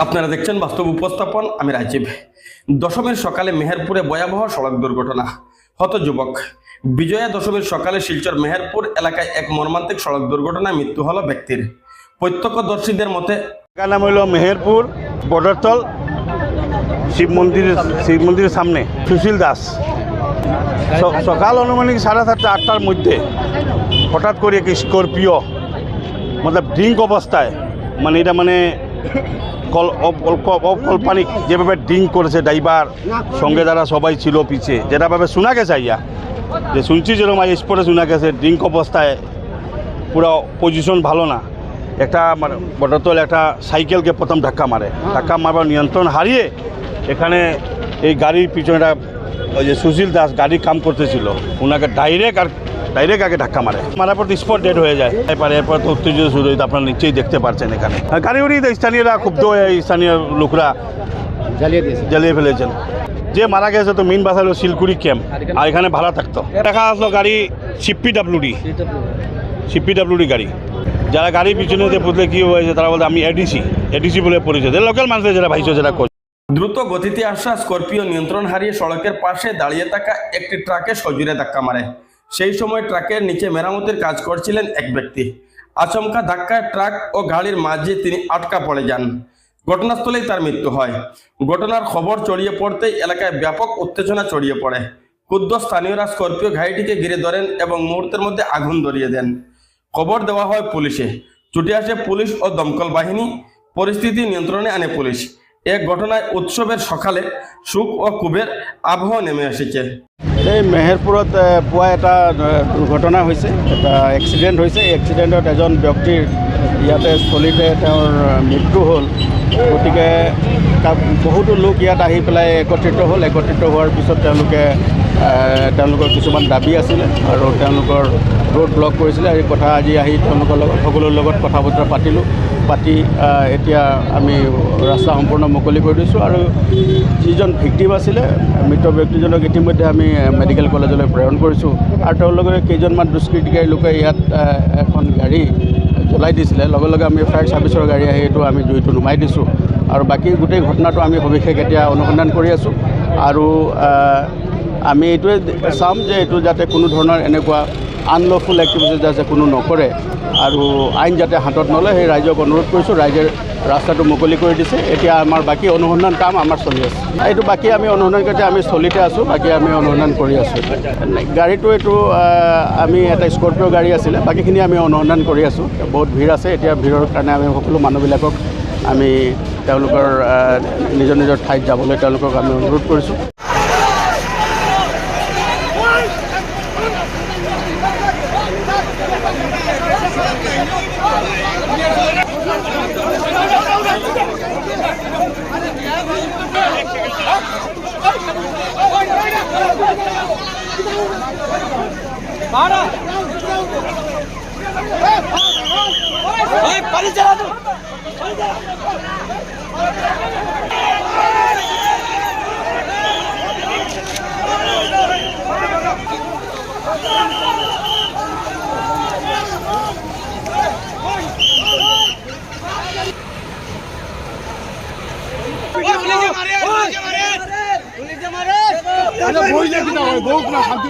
আপনারা দেখছেন বাস্তব উপস্থাপন, আমি রাজীব। দশমীর সকালে মেহেরপুরে ভয়াবহ সড়ক দুর্ঘটনা। হত যুবক, বিজয়া দশমীর সকালে শিলচর মেহেরপুর এলাকায় এক মর্মান্তিক সড়ক দুর্ঘটনায় মৃত্যু হলো ব্যক্তির। প্রত্যক্ষদর্শীদের মতে নাম হলো মেহেরপুর বর্ডারতল, শিব মন্দিরের শিব মন্দিরের সামনে, সুশীল দাস। সকাল অনুমানিক সাড়ে সাতটা, আটটার মধ্যে হঠাৎ করে একটি স্করপিও, মতলব ড্রিঙ্ক অবস্থায় মানে এটা মানে কল অকল্পনিক যেভাবে ড্রিঙ্ক করেছে ড্রাইভার, সঙ্গে যারা সবাই ছিল পিছে, যেটাভাবে শোনা গেছে আইয়া, যে শুনছি যেরকম আই স্পটে শোনা গেছে, ড্রিঙ্ক অবস্থায় পুরো পজিশন ভালো না। একটা মানে বটতল একটা সাইকেলকে প্রথম ধাক্কা মারে। ধাক্কা মারবার নিয়ন্ত্রণ হারিয়ে এখানে এই গাড়ির পিছনে একটা ওই যে সুশীল দাস গাড়ি কাম করতেছিল। ওনাকে ডাইরেক্ট আর ডাইরেক্ট আগে ধাক্কা মারে। মারার পর স্পট ডেড হয়ে যায়। এরপরে এরপর তো উত্তেজিত শুরু হয়েছে। আপনারা নিশ্চয়ই দেখতে পাচ্ছেন এখানে। আর গাড়ি উড়ি স্থানীয়রা ক্ষুব্ধ হয়ে স্থানীয় লোকরা জ্বালিয়ে জ্বালিয়ে ফেলেছেন। যে মারা গেছে তো মেইন বাস হলো শিলকুড়ি ক্যাম্প আর এখানে ভাড়া থাকতো। দেখা আসলো গাড়ি সিপি ডাব্লিউডি সিপিডাব্লিউডি গাড়ি। যারা গাড়ির পিছনে যে বুঝলে কী হয়েছে তারা বলতে আমি এডিসি এডিসি বলে পরিচয় লোকাল মানুষের যারা ভাইছো যারা করছে দ্রুত গতিতে আসা স্করপিও নিয়ন্ত্রণ হারিয়ে সড়কের পাশে দাঁড়িয়ে থাকা একটি ট্রাকে সজুরে ধাক্কা মারে। সেই সময় ট্রাকের নিচে মেরামতির কাজ করছিলেন এক ব্যক্তি। আচমকা ধাক্কায় ট্রাক ও গাড়ির মাঝে তিনি আটকা পড়ে যান। ঘটনাস্থলেই তার মৃত্যু হয়। ঘটনার খবর ছড়িয়ে পড়তেই এলাকায় ব্যাপক উত্তেজনা ছড়িয়ে পড়ে। ক্ষুদ্র স্থানীয়রা স্করপিও গাড়িটিকে ঘিরে ধরেন এবং মুহূর্তের মধ্যে আগুন ধরিয়ে দেন। খবর দেওয়া হয় পুলিশে। ছুটে আসে পুলিশ ও দমকল বাহিনী। পরিস্থিতি নিয়ন্ত্রণে আনে পুলিশ। এ ঘটনায় উৎসবের সকালে সুখ ও কুবের আবহাওয়া নেমে এসেছে। এই মেহেৰপুৰত এ, পুৱা এটা দুৰ্ঘটনা হৈছে। এটা এক্সিডেণ্ট হৈছে। এই এক্সিডেণ্টত এজন ব্যক্তিৰ ইয়াতে স্থলীতে তেওঁৰ মৃত্যু হ'ল। গতিকে বহুতো লোক ইয়াত আহি পেলাই একত্ৰিত হ'ল। একত্ৰিত হোৱাৰ পিছত তেওঁলোকে তেওঁলোকৰ কিছুমান দাবী আছিলে আৰু তেওঁলোকৰ ৰোড ব্লক কৰিছিলে। এই কথা আজি আহি তেওঁলোকৰ লগত সকলোৰ লগত কথা বতৰা পাতিলোঁ। পাতি এতিয়া আমি ৰাস্তা সম্পূৰ্ণ মুকলি কৰি দিছোঁ আৰু যিজন ভিক্টিম আছিলে মৃত ব্যক্তিজনক ইতিমধ্যে আমি মেডিকেল কলেজলৈ প্ৰেৰণ কৰিছোঁ। আৰু তেওঁলোকে কেইজনমান দুষ্কৃতিকাৰী লোকে ইয়াত এখন গাড়ী জ্বলাই দিছিলে। লগে লগে আমি ফায়াৰ ছাৰ্ভিচৰ গাড়ী আহি এইটো আমি জুইটো নুমাই দিছোঁ। আৰু বাকী গোটেই ঘটনাটো আমি সবিশেষ এতিয়া অনুসন্ধান কৰি আছোঁ। আৰু আমি এইটোৱে চাম যে এইটো যাতে কোনো ধৰণৰ এনেকুৱা আনলফুল এক্টিভিটিছ যাতে কোনো নকৰে আৰু আইন যাতে হাতত নলয় সেই ৰাইজক অনুৰোধ কৰিছোঁ ৰাইজে ৰাস্তাটো মুকলি কৰি দিছে। এতিয়া আমাৰ বাকী অনুসন্ধান কাম আমাৰ চলি আছে। এইটো বাকী আমি অনুসন্ধান কৰি আমি স্থলীতে আছোঁ বাকী আমি অনুসন্ধান কৰি আছোঁ। গাড়ীটো এইটো আমি এটা স্কৰপিঅ' গাড়ী আছিলে বাকীখিনি আমি অনুসন্ধান কৰি আছোঁ। বহুত ভিৰ আছে এতিয়া ভিৰৰ কাৰণে আমি সকলো মানুহবিলাকক আমি তেওঁলোকৰ নিজৰ নিজৰ ঠাইত যাবলৈ তেওঁলোকক আমি অনুৰোধ কৰিছোঁ। पानी चला दो पानी चला বই দেখি না বউ না শান্তি